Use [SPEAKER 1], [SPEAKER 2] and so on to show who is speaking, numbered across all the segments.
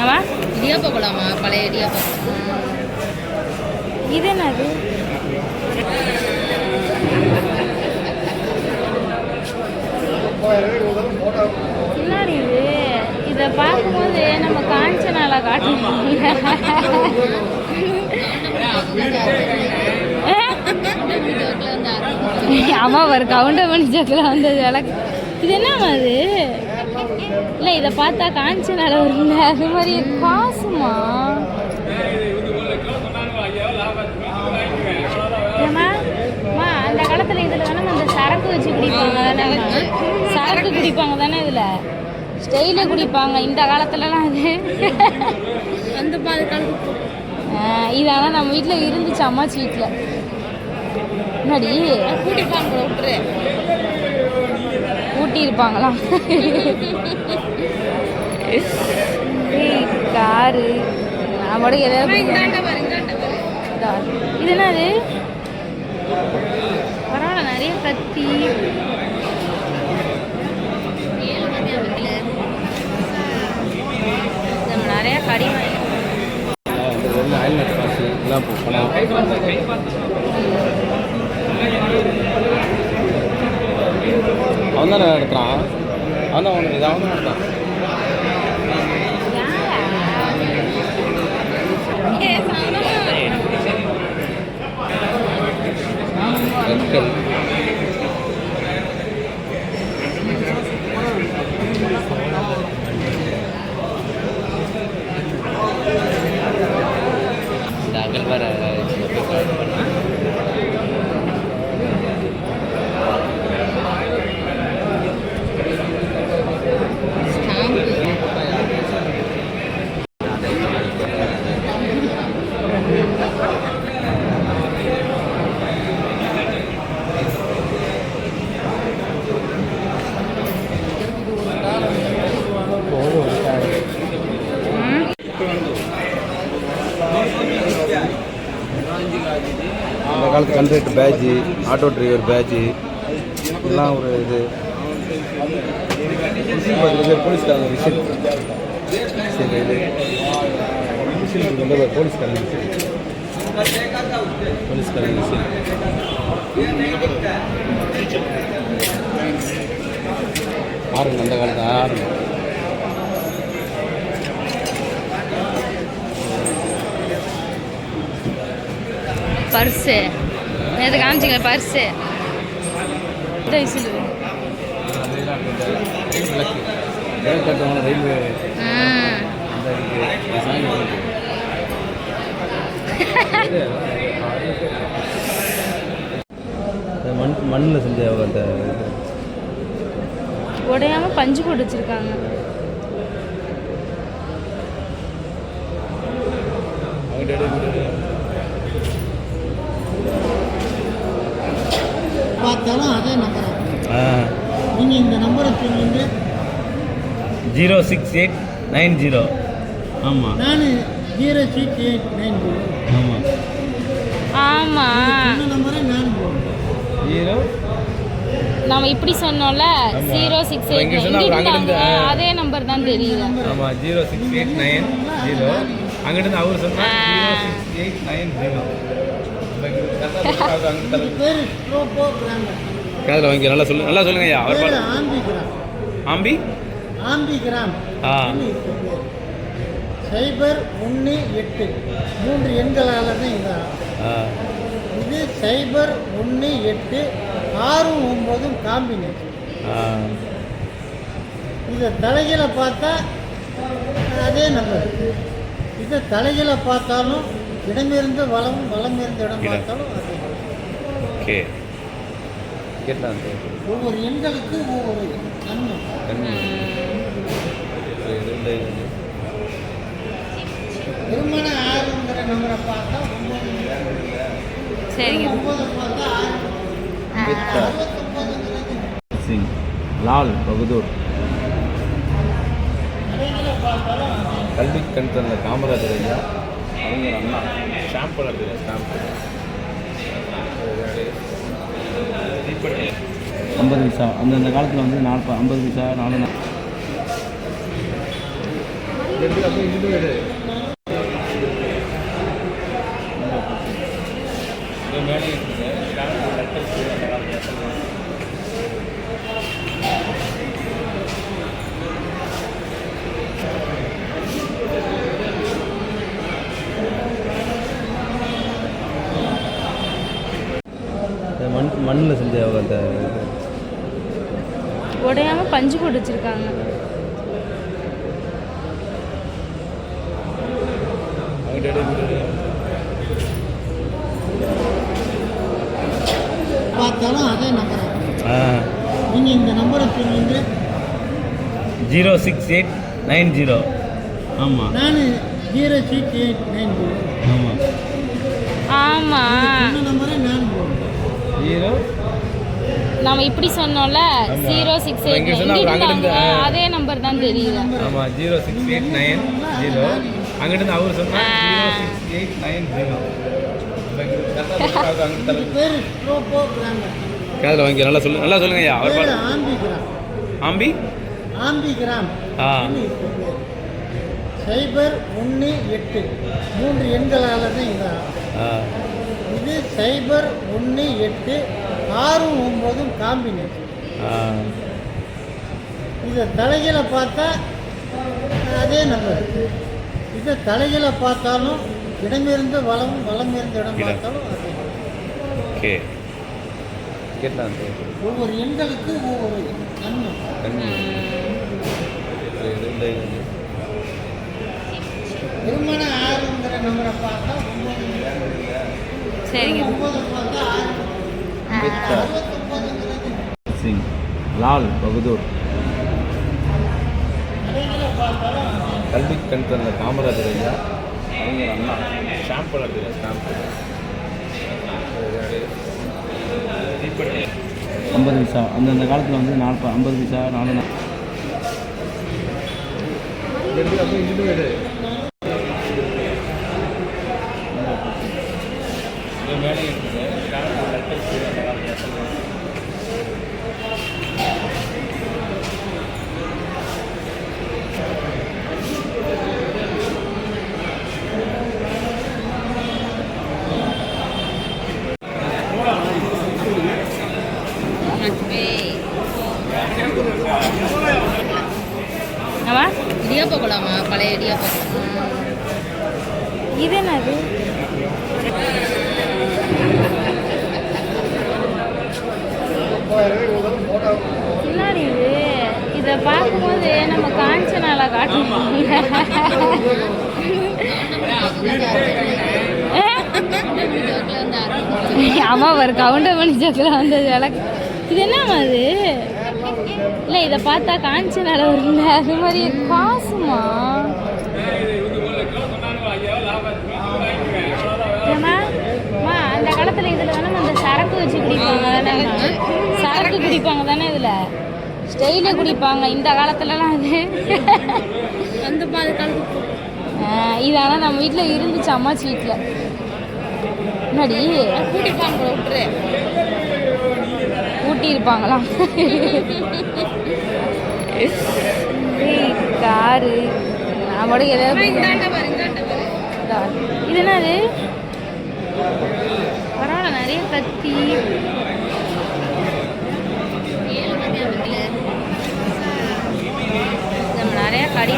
[SPEAKER 1] ஆமா
[SPEAKER 2] இடியாப்ப குழாமா பழைய இடியாப்ப
[SPEAKER 1] இது என்னது? இது இதை பார்க்கும்போது நம்ம காஞ்சனால காட்டணும் அம்மா ஒரு கவுண்டர் மணி சக்கில் வந்தது விளக்கு. இது என்ன அது இல்லை இதை பார்த்தா காஞ்சனால வரும்ல. அது மாதிரி காசுமா? அம்மா, அந்த காலத்துல இதுல தானே அந்த சரக்கு வச்சு குடிப்பாங்க தானே சரக்கு குடிப்பாங்க தானே இதுல? ஸ்டெயில குடிப்பாங்க இந்த காலத்துலலாம் அது.
[SPEAKER 2] அந்த மாதிரி காலத்து
[SPEAKER 1] ஆஹ் இது ஆனால் நம்ம வீட்டில் இருந்துச்சு அம்மாச்சி வீட்டில் என்னடி?
[SPEAKER 2] கூட்டிப்பாங்க கூட விட்டுரு.
[SPEAKER 1] ஊட்டி இருப்பாங்களா காரு. நான் கூட எதாவது. இது என்னது? பரவாயில்ல நிறைய கத்தி
[SPEAKER 2] ஏழு மணி ஆகுதுல
[SPEAKER 1] நம்ம நிறைய கடி வாங்கி
[SPEAKER 3] ஹைலைட் காசு எல்லாம் பணம் அவன் தானே நடத்துகிறான் அவன் தான் அவனுக்கு இது அவன் தான் நடத்தான் அந்த பேட்ஜு ஆட்டோ டிரைவர் பேட்ஜு இதெல்லாம் ஒரு இது. போலீஸ்காரங்க விசில் சரி இது. விசில் இருக்கு இந்த போலீஸ்காரங்க போலீஸ்காரங்க பாருங்க அந்த ஆரம்பம்
[SPEAKER 1] பர்ஸு. நேற்று காமிச்சிங்க பர்ஸு.
[SPEAKER 3] ரயில்வே மண் மண்ணில் செஞ்ச அந்த
[SPEAKER 1] உடையாம பஞ்சு போட்டு வச்சிருக்காங்க.
[SPEAKER 4] பார்த்தாலும் அதே நம்பர்
[SPEAKER 3] ஆ.
[SPEAKER 4] நீங்கள் இந்த நம்பரை சொல்லுங்க.
[SPEAKER 3] Zero six eight nine zero. ஆமாம்
[SPEAKER 4] நான் zero six eight nine zero.
[SPEAKER 3] ஆமாம்
[SPEAKER 1] ஆமா.
[SPEAKER 4] இந்த நம்பரை நான் போடுறேன்.
[SPEAKER 3] ஜீரோ.
[SPEAKER 1] நம்ம இப்படி சொன்னோம்ல
[SPEAKER 3] ஆமா.
[SPEAKER 1] ஜீரோ சிக்ஸ் எயிட்
[SPEAKER 3] சொன்னா.
[SPEAKER 1] அதே நம்பர் தான் தெரியுது.
[SPEAKER 3] ஆமாம் zero six eight nine zero. அங்கிட்டு அவர் சொன்னார்
[SPEAKER 1] ஆ.
[SPEAKER 3] Zero six eight nine zero. காதில் வாங்கி நல்லா சொல்லு நல்லா சொல்லுங்க ஐயா அவர்.
[SPEAKER 4] ஆம்பி
[SPEAKER 3] ஆம்பி?
[SPEAKER 4] ஆம்பி கிராம்
[SPEAKER 3] ஆ.
[SPEAKER 4] சைபர் ஒன்று எட்டு. மூன்று எண்களால் தான் இது இது சைபர் ஒன்று எட்டு ஆறும் ஒம்போதும் காம்பினேஷன். இதை தலைகளை பார்த்தா அதே நம்பர் இதை தலைகளை பார்த்தாலும் இடமிருந்து வளம் வளம் இருந்து இடம். பார்த்தாலும்
[SPEAKER 3] ஓகே. கேட்டான்
[SPEAKER 4] ஒவ்வொரு எண்களுக்கு ஒவ்வொரு திருமண ஆறுங்கிற நம்பரை பார்த்தா
[SPEAKER 1] சரிங்க.
[SPEAKER 4] ஒன்பது பார்த்தா ஆறு. அறுபத்தொன்பதுங்கிறது
[SPEAKER 3] சிங் லால் பகதூர். கல்வி கண் தந்த காமராஜர் ஐயா. அவங்க அண்ணா ஷாம்பு நடத்துகிற ஷாம்பு ஐம்பது பைசா அந்தந்த காலத்தில் வந்து நாற்பது ஐம்பது பைசா நாலு நா- இந்த மண்ணில் செஞ்ச அந்த.
[SPEAKER 1] உடையாம பஞ்சு போட்டு வச்சிருக்காங்க
[SPEAKER 4] பார்த்தாலும் அதே நம்பர். நீங்கள் இந்த நம்பரை சொல்லுங்க.
[SPEAKER 3] Zero six eight nine zero. ஆமாம்
[SPEAKER 4] நான் ஜீரோ சிக்ஸ் எயிட் நைன்
[SPEAKER 3] ஆமாம்
[SPEAKER 1] ஆமா.
[SPEAKER 4] இந்த நம்பரை
[SPEAKER 3] ஜீரோ
[SPEAKER 1] நாம இப்படி சொன்னோம்ல. Zero six eight. அதே நம்பர் தான் தெரியுது.
[SPEAKER 3] Zero six eight nine zero அங்கிட்டு அவர் சொன்னால்
[SPEAKER 1] ஆ.
[SPEAKER 3] Zero six eight nine zero காதில் வாங்கி நல்லா சொல்லு நல்லா சொல்லுங்க ஐயா அவர்.
[SPEAKER 4] ஆம்பி கிராம்
[SPEAKER 3] ஆம்பி?
[SPEAKER 4] ஆம்பி கிராம்
[SPEAKER 3] ஆ.
[SPEAKER 4] சைபர் ஒன்று எட்டு. மூன்று எண்களால் தான் இது சைபர் ஒன்று எட்டு ஆறும் ஒம்போதும் காம்பினேஷன். இதை தலைகளை பார்த்தா அதே நம்பர் இதை தலைகளை பார்த்தாலும் இடமிருந்து வளம் வளம் இருந்த இடம். பார்த்தாலும் அதே
[SPEAKER 3] ஓகே.
[SPEAKER 4] ஒவ்வொரு எண்களுக்கு ஒவ்வொரு நன்மை. திருமண ஆறுங்கிற நம்பரை பார்த்தா ஒன்பது
[SPEAKER 1] சரிங்க.
[SPEAKER 3] சிங் லால் பகதூர். கல்வி கண் தந்த காமராஜர் ஐயா அவங்க அண்ணா ஷாம்பு அப்படியா ஷாம்பு ஐம்பது பைசா அந்தந்த காலத்தில் வந்து நாற்பது ஐம்பது பைசா நாலு நாள்
[SPEAKER 1] ஆமா
[SPEAKER 2] இடியாப்பா போலாமா பழைய இடியாப்பா
[SPEAKER 1] இது என்னது பின்னாடி இது இதை பார்க்கும்போது நம்ம காஞ்சனால காட்டணும் அம்மா ஒரு கவுண்டர் பண்ணி சக்கில் வந்தது விளக்கு. இது என்னம்மா அது? இல்லை இதை பார்த்தா காஞ்சனால வரும்ல அது மாதிரி காசுமா ஏம்மா அம்மா, அந்த காலத்துல இதுல தானே அந்த சரக்கு வச்சு குடிப்பாங்க தானே சரக்கு குடிப்பாங்க தானே இதுல? ஸ்டெயில குடிப்பாங்க. இந்த காலத்துலலாம் அது
[SPEAKER 2] அந்த மாதிரி காலத்துக்கு
[SPEAKER 1] ஆ, இது ஆனால் நம்ம வீட்டில் இருந்துச்சு அம்மாச்சி வீட்டில் என்னடி?
[SPEAKER 2] கூட்டிப்பாங்க கூட விட்டுரு.
[SPEAKER 1] ஊட்டி இருப்பாங்களாம் காரு. நான் மட்டும் எதாவது. இது என்னது? பரவாயில்ல நிறைய கத்தி. நம்ம நிறைய கடி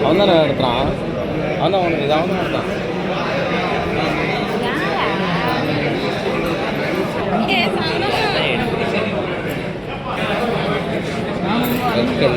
[SPEAKER 3] அவன் தானே நடத்துகிறான் அவன் தான் அவனுக்கு